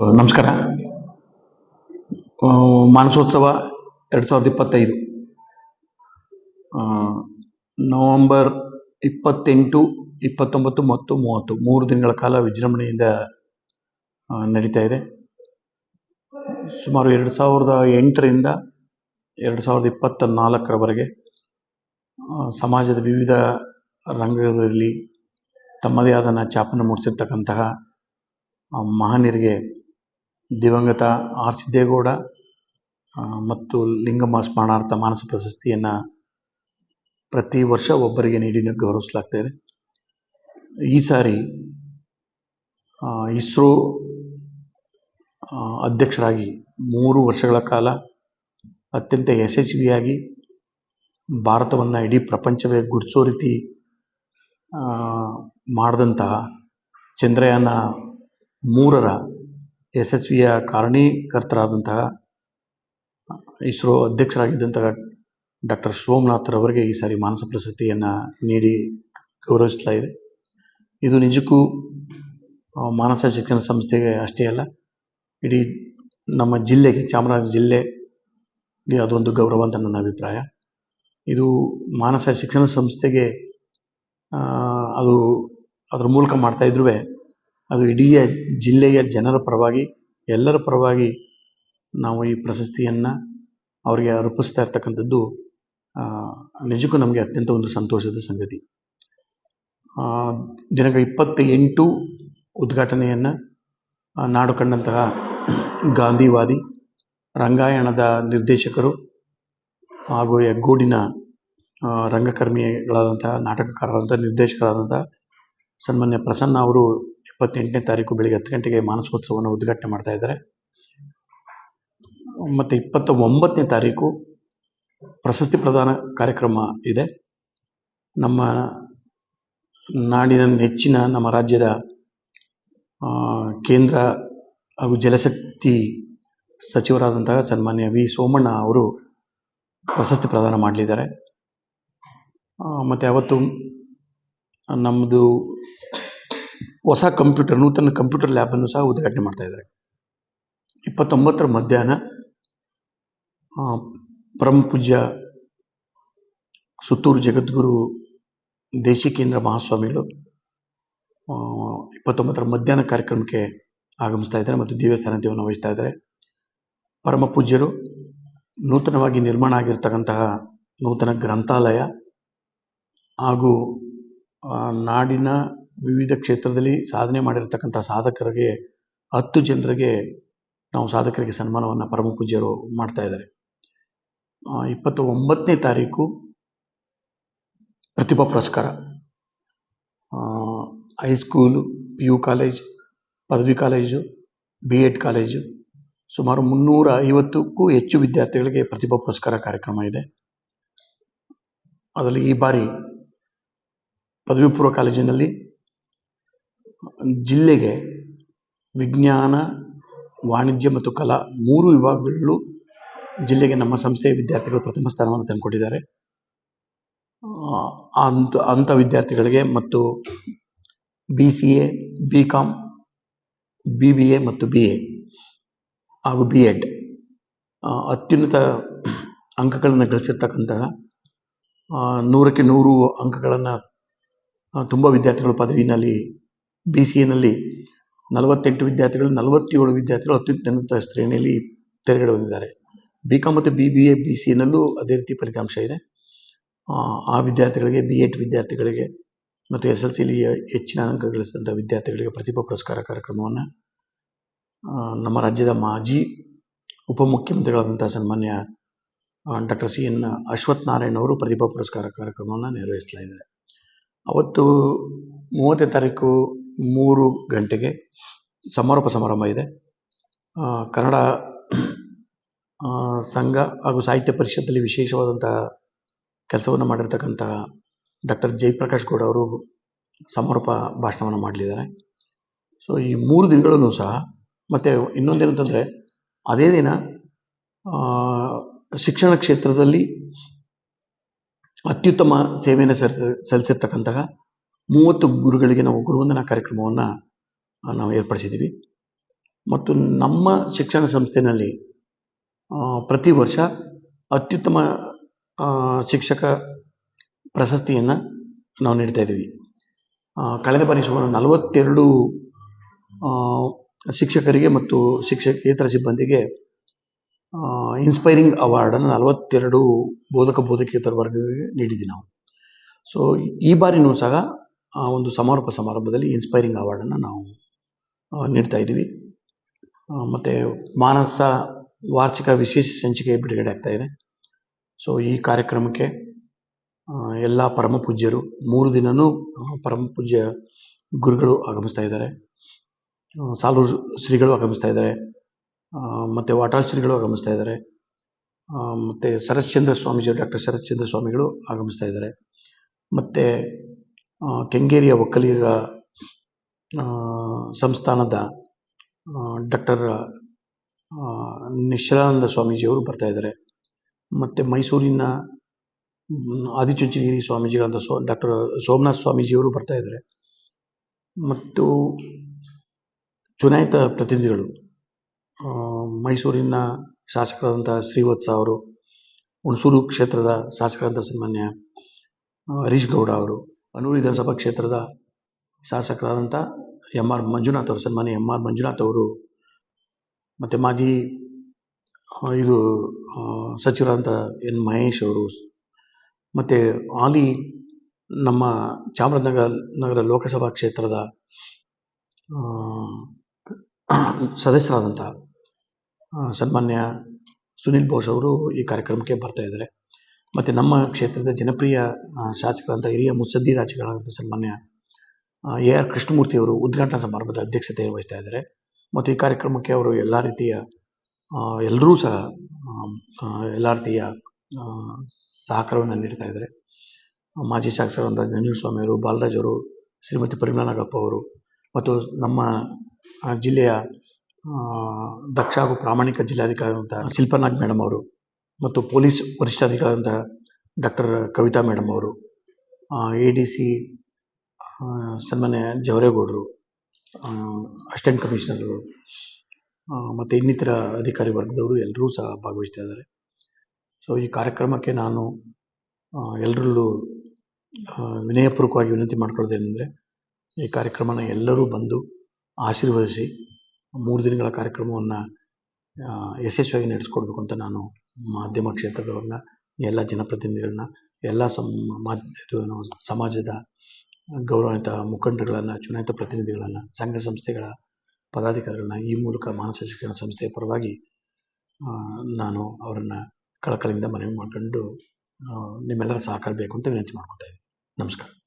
ನಮಸ್ಕಾರ. ಮಾನಸೋತ್ಸವ ಎರಡು ಸಾವಿರದ ಇಪ್ಪತ್ತೈದು. ನವಂಬರ್ ಇಪ್ಪತ್ತೆಂಟು, ಇಪ್ಪತ್ತೊಂಬತ್ತು ಮತ್ತು ಮೂವತ್ತು. ಮೂರು ದಿನಗಳ ಕಾಲ ವಿಜೃಂಭಣೆಯಿಂದ ನಡೀತಾ ಇದೆ. ಸುಮಾರು ಎರಡು ಸಾವಿರದ ಎಂಟರಿಂದ ಎರಡು ಸಾವಿರದ ಇಪ್ಪತ್ತ ನಾಲ್ಕರವರೆಗೆ ಸಮಾಜದ ವಿವಿಧ ರಂಗಗಳಲ್ಲಿ ತಮ್ಮದೇ ಆದ ಛಾಪನ್ನು ಮೂಡಿಸಿರ್ತಕ್ಕಂತಹ ಮಹನೀಯರಿಗೆ ದಿವಂಗತ ಆರ್ ಸಿದ್ದೇಗೌಡ ಮತ್ತು ಲಿಂಗಮ್ಮ ಸ್ಮರಣಾರ್ಥ ಮಾನಸ ಪ್ರಶಸ್ತಿಯನ್ನು ಪ್ರತಿ ವರ್ಷ ಒಬ್ಬರಿಗೆ ನೀಡಿ ಗೌರವಿಸಲಾಗ್ತಾಯಿದೆ ಈ ಸಾರಿ ಇಸ್ರೋ ಅಧ್ಯಕ್ಷರಾಗಿ ಮೂರು ವರ್ಷಗಳ ಕಾಲ ಅತ್ಯಂತ ಯಶಸ್ವಿಯಾಗಿ ಭಾರತವನ್ನು ಇಡೀ ಪ್ರಪಂಚವೇ ಗುರುತಿಸೋ ರೀತಿ ಮಾಡಿದಂತಹ ಚಂದ್ರಯಾನ ಮೂರರ ಯಶಸ್ವಿಯ ಕಾರಣೀಕರ್ತರಾದಂತಹ ಇಸ್ರೋ ಅಧ್ಯಕ್ಷರಾಗಿದ್ದಂತಹ ಡಾಕ್ಟರ್ ಸೋಮನಾಥ್ರವರಿಗೆ ಈ ಸಾರಿ ಮಾನಸ ಪ್ರಶಸ್ತಿಯನ್ನು ನೀಡಿ ಗೌರವಿಸ್ತಾ ಇದೆ. ಇದು ನಿಜಕ್ಕೂ ಮಾನಸ ಶಿಕ್ಷಣ ಸಂಸ್ಥೆಗೆ ಅಷ್ಟೇ ಅಲ್ಲ, ಇಡೀ ನಮ್ಮ ಜಿಲ್ಲೆಗೆ, ಚಾಮರಾಜ ಜಿಲ್ಲೆಗೆ ಅದೊಂದು ಗೌರವ ಅಂತ ನನ್ನ ಅಭಿಪ್ರಾಯ. ಇದು ಮಾನಸ ಶಿಕ್ಷಣ ಸಂಸ್ಥೆಗೆ ಅದು ಅದ್ರ ಮೂಲಕ ಮಾಡ್ತಾ ಇದ್ರೂ ಅದು ಇಡೀ ಜಿಲ್ಲೆಯ ಜನರ ಪರವಾಗಿ, ಎಲ್ಲರ ಪರವಾಗಿ ನಾವು ಈ ಪ್ರಶಸ್ತಿಯನ್ನು ಅವರಿಗೆ ಅರ್ಪಿಸ್ತಾ ಇರ್ತಕ್ಕಂಥದ್ದು ನಿಜಕ್ಕೂ ನಮಗೆ ಅತ್ಯಂತ ಒಂದು ಸಂತೋಷದ ಸಂಗತಿ. ದಿನಾಂಕ ಇಪ್ಪತ್ತ ಎಂಟು ಉದ್ಘಾಟನೆಯನ್ನು ನಾಡು ಕಂಡಂತಹ ಗಾಂಧಿವಾದಿ, ರಂಗಾಯಣದ ನಿರ್ದೇಶಕರು ಹಾಗೂ ಹೆಗ್ಗೋಡಿನ ರಂಗಕರ್ಮಿಗಳಾದಂತಹ ನಾಟಕಕಾರರಾದಂಥ ನಿರ್ದೇಶಕರಾದಂಥ ಸನ್ಮಾನ್ಯ ಪ್ರಸನ್ನ ಅವರು ಇಪ್ಪತ್ತೆಂಟನೇ ತಾರೀಕು ಬೆಳಿಗ್ಗೆ ಹತ್ತು ಗಂಟೆಗೆ ಮಾನಸೋತ್ಸವವನ್ನು ಉದ್ಘಾಟನೆ ಮಾಡ್ತಾ ಇದ್ದಾರೆ. ಮತ್ತು ಇಪ್ಪತ್ತ ಒಂಬತ್ತನೇ ತಾರೀಕು ಪ್ರಶಸ್ತಿ ಪ್ರದಾನ ಕಾರ್ಯಕ್ರಮ ಇದೆ. ನಮ್ಮ ನಾಡಿನ ನೆಚ್ಚಿನ ನಮ್ಮ ರಾಜ್ಯದ ಕೇಂದ್ರ ಹಾಗೂ ಜಲಶಕ್ತಿ ಸಚಿವರಾದಂತಹ ಸನ್ಮಾನ್ಯ ವಿ. ಸೋಮಣ್ಣ ಅವರು ಪ್ರಶಸ್ತಿ ಪ್ರದಾನ ಮಾಡಲಿದ್ದಾರೆ. ಮತ್ತು ಅವತ್ತು ನಮ್ಮದು ಹೊಸ ಕಂಪ್ಯೂಟರ್, ನೂತನ ಕಂಪ್ಯೂಟರ್ ಲ್ಯಾಬನ್ನು ಸಹ ಉದ್ಘಾಟನೆ ಮಾಡ್ತಾ ಇದ್ದಾರೆ. ಇಪ್ಪತ್ತೊಂಬತ್ತರ ಮಧ್ಯಾಹ್ನ ಪರಮ ಪೂಜ್ಯ ಸುತ್ತೂರು ಜಗದ್ಗುರು ದೇಶಿಕೇಂದ್ರ ಮಹಾಸ್ವಾಮಿಗಳು ಇಪ್ಪತ್ತೊಂಬತ್ತರ ಮಧ್ಯಾಹ್ನ ಕಾರ್ಯಕ್ರಮಕ್ಕೆ ಆಗಮಿಸ್ತಾ ಇದ್ದಾರೆ ಮತ್ತು ದಿವ್ಯ ಸಾನ್ನಿಧ್ಯವನ್ನು ವಹಿಸ್ತಾ ಇದ್ದಾರೆ. ಪರಮ ಪೂಜ್ಯರು, ನೂತನವಾಗಿ ನಿರ್ಮಾಣ ಆಗಿರ್ತಕ್ಕಂತಹ ನೂತನ ಗ್ರಂಥಾಲಯ ಹಾಗೂ ನಾಡಿನ ವಿವಿಧ ಕ್ಷೇತ್ರದಲ್ಲಿ ಸಾಧನೆ ಮಾಡಿರ್ತಕ್ಕಂಥ ಸಾಧಕರಿಗೆ, ಹತ್ತು ಜನರಿಗೆ ನಾವು ಸಾಧಕರಿಗೆ ಸನ್ಮಾನವನ್ನು ಪರಮ ಪೂಜ್ಯರು ಮಾಡ್ತಾ ಇದ್ದಾರೆ. ಇಪ್ಪತ್ತ ಒಂಬತ್ತನೇ ತಾರೀಕು ಪ್ರತಿಭಾ ಪುರಸ್ಕಾರ. High school P U college, ಪದವಿ ಕಾಲೇಜು, ಬಿ ಎಡ್ ಕಾಲೇಜು, ಸುಮಾರು ಮುನ್ನೂರ ಐವತ್ತಕ್ಕೂ ಹೆಚ್ಚು ವಿದ್ಯಾರ್ಥಿಗಳಿಗೆ ಪ್ರತಿಭಾ ಪುರಸ್ಕಾರ ಕಾರ್ಯಕ್ರಮ ಇದೆ. ಅದರಲ್ಲಿ ಈ ಬಾರಿ ಪದವಿ ಪೂರ್ವ ಕಾಲೇಜಿನಲ್ಲಿ ಜಿಲ್ಲೆಗೆ ವಿಜ್ಞಾನ, ವಾಣಿಜ್ಯ ಮತ್ತು ಕಲಾ ಮೂರು ವಿಭಾಗಗಳಲ್ಲೂ ಜಿಲ್ಲೆಗೆ ನಮ್ಮ ಸಂಸ್ಥೆಯ ವಿದ್ಯಾರ್ಥಿಗಳು ಪ್ರಥಮ ಸ್ಥಾನವನ್ನು ತಂದುಕೊಟ್ಟಿದ್ದಾರೆ. ಅಂತ ಅಂಥ ವಿದ್ಯಾರ್ಥಿಗಳಿಗೆ ಮತ್ತು B C A B com B B A ಮತ್ತು ಬಿ ಎ ಹಾಗೂ ಬಿ ಎಡ್ ಅತ್ಯುನ್ನತ ಅಂಕಗಳನ್ನು ಗಳಿಸಿರ್ತಕ್ಕಂತಹ ನೂರಕ್ಕೆ ನೂರು ಅಂಕಗಳನ್ನು ತುಂಬ ವಿದ್ಯಾರ್ಥಿಗಳು ಪದವಿನಲ್ಲಿ ಬಿ ಸಿ ಎನಲ್ಲಿ ನಲವತ್ತೆಂಟು ವಿದ್ಯಾರ್ಥಿಗಳು ನಲವತ್ತೇಳು ವಿದ್ಯಾರ್ಥಿಗಳು ಅತ್ಯುನ್ನತ ಶ್ರೇಣಿಯಲ್ಲಿ ತೆರೆಗಡೆ ಹೊಂದಿದ್ದಾರೆ ಬಿ ಕಾಮ್ ಮತ್ತು B B A B C ಎನಲ್ಲೂ ಅದೇ ರೀತಿ ಫಲಿತಾಂಶ ಇದೆ. ಆ, ವಿದ್ಯಾರ್ಥಿಗಳಿಗೆ ಬಿ ಎಡ್ ವಿದ್ಯಾರ್ಥಿಗಳಿಗೆ ಮತ್ತು ಎಸ್ ಎಲ್ ಸಿಲಿ ಹೆಚ್ಚಿನ ಅಂಕ ಗಳಿಸಿದಂಥ ವಿದ್ಯಾರ್ಥಿಗಳಿಗೆ ಪ್ರತಿಭಾ ಪುರಸ್ಕಾರ ಕಾರ್ಯಕ್ರಮವನ್ನು ನಮ್ಮ ರಾಜ್ಯದ ಮಾಜಿ ಉಪಮುಖ್ಯಮಂತ್ರಿಗಳಾದಂಥ ಸನ್ಮಾನ್ಯ doctor C N Ashwath Narayan ಅವರು ಪ್ರತಿಭಾ ಪುರಸ್ಕಾರ ಕಾರ್ಯಕ್ರಮವನ್ನು ನಿರ್ವಹಿಸ್ತಾ ಅವತ್ತು ಮೂವತ್ತನೇ ತಾರೀಕು ಮೂರು ಗಂಟೆಗೆ ಸಮಾರೋಪ ಸಮಾರಂಭ ಇದೆ. ಕನ್ನಡ ಸಂಘ ಹಾಗೂ ಸಾಹಿತ್ಯ ಪರಿಷತ್ತಲ್ಲಿ ವಿಶೇಷವಾದಂಥ ಕೆಲಸವನ್ನು ಮಾಡಿರ್ತಕ್ಕಂಥ ಡಾಕ್ಟರ್ ಜಯಪ್ರಕಾಶ್ ಗೌಡ ಅವರು ಸಮಾರೋಪ ಭಾಷಣವನ್ನು ಮಾಡಲಿದ್ದಾರೆ. ಸೊ ಈ ಮೂರು ದಿನಗಳಲ್ಲೂ ಸಹ ಮತ್ತು ಇನ್ನೊಂದೇನಂತಂದರೆ ಅದೇ ದಿನ ಶಿಕ್ಷಣ ಕ್ಷೇತ್ರದಲ್ಲಿ ಅತ್ಯುತ್ತಮ ಸೇವೆಯನ್ನು ಸಲ್ ಸಲ್ಲಿಸಿರ್ತಕ್ಕಂತಹ ಮೂವತ್ತು ಗುರುಗಳಿಗೆ ನಾವು ಗುರುವಂದನಾ ಕಾರ್ಯಕ್ರಮವನ್ನು ನಾವು ಏರ್ಪಡಿಸಿದ್ದೀವಿ. ಮತ್ತು ನಮ್ಮ ಶಿಕ್ಷಣ ಸಂಸ್ಥೆಯಲ್ಲಿ ಪ್ರತಿ ವರ್ಷ ಅತ್ಯುತ್ತಮ ಶಿಕ್ಷಕ ಪ್ರಶಸ್ತಿಯನ್ನು ನಾವು ನೀಡ್ತಾ ಇದ್ದೀವಿ. ಕಳೆದ ಬಾರಿ ಸುಮಾರು ನಲವತ್ತೆರಡು ಶಿಕ್ಷಕರಿಗೆ ಮತ್ತು ಶಿಕ್ಷಕೇತರ ಸಿಬ್ಬಂದಿಗೆ ಇನ್ಸ್ಪೈರಿಂಗ್ ಅವಾರ್ಡನ್ನು ನಲವತ್ತೆರಡು ಬೋಧಕ ಬೋಧಕೇತರ ವರ್ಗಗಳಿಗೆ ನೀಡಿದ್ದೀವಿ ನಾವು. ಸೊ ಈ ಬಾರಿನೂ ಸಹ ಆ ಒಂದು ಸಮಾರೋಪ ಸಮಾರಂಭದಲ್ಲಿ ಇನ್ಸ್ಪೈರಿಂಗ್ ಅವಾರ್ಡನ್ನು ನಾವು ನೀಡ್ತಾ ಇದ್ದೀವಿ. ಮತ್ತು ಮಾನಸ ವಾರ್ಷಿಕ ವಿಶೇಷ ಸಂಚಿಕೆ ಬಿಡುಗಡೆ ಆಗ್ತಾ ಇದೆ. ಸೊ ಈ ಕಾರ್ಯಕ್ರಮಕ್ಕೆ ಎಲ್ಲ ಪರಮ ಪೂಜ್ಯರು, ಮೂರು ದಿನವೂ ಪರಮ ಪೂಜ್ಯ ಗುರುಗಳು ಆಗಮಿಸ್ತಾ ಇದ್ದಾರೆ. ಸಾಲು ಶ್ರೀಗಳು ಆಗಮಿಸ್ತಾ ಇದ್ದಾರೆ. ಮತ್ತು ವಾಟಾಳ್ ಶ್ರೀಗಳು ಆಗಮಿಸ್ತಾ ಇದ್ದಾರೆ. ಮತ್ತು ಶರತ್ಚಂದ್ರ ಸ್ವಾಮೀಜಿ ಡಾಕ್ಟರ್ ಶರತ್ಚಂದ್ರ ಸ್ವಾಮಿಗಳು ಆಗಮಿಸ್ತಾ ಇದ್ದಾರೆ. ಮತ್ತು ಕೆಂಗೇರಿಯ ಒಕ್ಕಲಿಗ ಸಂಸ್ಥಾನದ ಡಾಕ್ಟರ್ ನಿಶ್ಚಲಾನಂದ ಸ್ವಾಮೀಜಿಯವರು ಬರ್ತಾ ಇದ್ದಾರೆ. ಮತ್ತು ಮೈಸೂರಿನ ಆದಿಚುಂಚನಗಿರಿ ಸ್ವಾಮೀಜಿಗಳಂತ ಸೋ, ಡಾಕ್ಟರ್ ಸೋಮನಾಥ ಸ್ವಾಮೀಜಿಯವರು ಬರ್ತಾ ಇದ್ದಾರೆ. ಮತ್ತು ಚುನಾಯಿತ ಪ್ರತಿನಿಧಿಗಳು ಮೈಸೂರಿನ ಶಾಸಕರಾದಂಥ ಶ್ರೀವತ್ಸ ಅವರು, ಹುಣಸೂರು ಕ್ಷೇತ್ರದ ಶಾಸಕರಾದಂಥ ಸನ್ಮಾನ್ಯ ಹರೀಶ್ ಗೌಡ ಅವರು ಅನೂರು ವಿಧಾನಸಭಾ ಕ್ಷೇತ್ರದ ಶಾಸಕರಾದಂಥ ಎಂ ಆರ್ ಮಂಜುನಾಥ್ ಅವರು, ಸನ್ಮಾನ್ಯ ಎಂ ಆರ್ ಮಂಜುನಾಥ್ ಅವರು, ಮತ್ತು ಮಾಜಿ ಇದು ಸಚಿವರಾದಂಥ ಎನ್. ಮಹೇಶ್ ಅವರು, ಮತ್ತು ಆಲಿ ನಮ್ಮ ಚಾಮರಾಜನಗರ, ನಗರ ಲೋಕಸಭಾ ಕ್ಷೇತ್ರದ ಸದಸ್ಯರಾದಂಥ ಸನ್ಮಾನ್ಯ ಸುನಿಲ್ ಬೋಸ್ ಅವರು ಈ ಕಾರ್ಯಕ್ರಮಕ್ಕೆ ಬರ್ತಾ ಇದ್ದಾರೆ. ಮತ್ತು ನಮ್ಮ ಕ್ಷೇತ್ರದ ಜನಪ್ರಿಯ ಶಾಸಕರಂತ ಹಿರಿಯ ಮುತ್ಸದ್ದಿ ರಾಜಕಾರಣದ ಸನ್ಮಾನ್ಯ ಎ ಆರ್ ಕೃಷ್ಣಮೂರ್ತಿ ಅವರು ಉದ್ಘಾಟನಾ ಸಮಾರಂಭದ ಅಧ್ಯಕ್ಷತೆ ವಹಿಸ್ತಾ ಇದ್ದಾರೆ. ಮತ್ತು ಈ ಕಾರ್ಯಕ್ರಮಕ್ಕೆ ಅವರು ಎಲ್ಲ ರೀತಿಯ ಎಲ್ಲರೂ ಸಹ ಎಲ್ಲ ರೀತಿಯ ಸಹಕಾರವನ್ನು ನೀಡ್ತಾ ಇದ್ದಾರೆ. ಮಾಜಿ ಶಾಸಕರಂತ ನಂಜುಂಡ ಸ್ವಾಮಿ ಅವರು, ಬಾಲರಾಜ್ ಅವರು, ಶ್ರೀಮತಿ ಪರಿಮಳ ನಾಗಪ್ಪ ಅವರು ಮತ್ತು ನಮ್ಮ ಜಿಲ್ಲೆಯ ದಕ್ಷ ಹಾಗೂ ಪ್ರಾಮಾಣಿಕ ಜಿಲ್ಲಾಧಿಕಾರಿಯಾದಂಥ ಶಿಲ್ಪನಾಗ್ ಮೇಡಮ್ ಅವರು ಮತ್ತು ಪೊಲೀಸ್ ವರಿಷ್ಠಾಧಿಕಾರಿಯಾದಂಥ ಡಾಕ್ಟರ್ ಕವಿತಾ ಮೇಡಮ್ ಅವರು ಎ ಡಿ ಸಿ ಸನ್ಮಾನ್ಯ ಜವರೇಗೌಡರು ಅಸಿಸ್ಟೆಂಟ್ ಕಮಿಷನರು ಮತ್ತು ಇನ್ನಿತರ ಅಧಿಕಾರಿ ವರ್ಗದವರು ಎಲ್ಲರೂ ಸಹ ಭಾಗವಹಿಸ್ತಾ ಇದ್ದಾರೆ. ಸೊ ಈ ಕಾರ್ಯಕ್ರಮಕ್ಕೆ ನಾನು ಎಲ್ಲರಲ್ಲೂ ವಿನಯಪೂರ್ವಕವಾಗಿ ವಿನಂತಿ ಮಾಡ್ಕೊಳ್ಳೋದೇನೆಂದರೆ, ಈ ಕಾರ್ಯಕ್ರಮನ ಎಲ್ಲರೂ ಬಂದು ಆಶೀರ್ವದಿಸಿ, ಮೂರು ದಿನಗಳ ಕಾರ್ಯಕ್ರಮವನ್ನು ಯಶಸ್ವಿಯಾಗಿ ನಡೆಸ್ಕೊಡ್ಬೇಕು ಅಂತ ನಾನು ಮಾಧ್ಯಮ ಕ್ಷೇತ್ರದವ್ರನ್ನ ಎಲ್ಲ ಜನಪ್ರತಿನಿಧಿಗಳನ್ನ, ಎಲ್ಲ ಸಮ ಇದು ಸಮಾಜದ ಗೌರವಾನ್ವಿತ ಮುಖಂಡರುಗಳನ್ನು ಚುನಾಯಿತ ಪ್ರತಿನಿಧಿಗಳನ್ನು, ಸಂಘ ಸಂಸ್ಥೆಗಳ ಪದಾಧಿಕಾರಿಗಳನ್ನ ಈ ಮೂಲಕ ಮಾನಸ ಶಿಕ್ಷಣ ಸಂಸ್ಥೆಯ ಪರವಾಗಿ ನಾನು ಅವರನ್ನು ಕಳಕಳಿಯಿಂದ ಮನವಿ ಮಾಡ್ಕೊಂಡು ನಿಮ್ಮೆಲ್ಲರ ಸಹಕಾರ ಬೇಕು ಅಂತ ವಿನಂತಿ ಮಾಡ್ಕೊತಾ ಇದ್ದೀನಿ. ನಮಸ್ಕಾರ.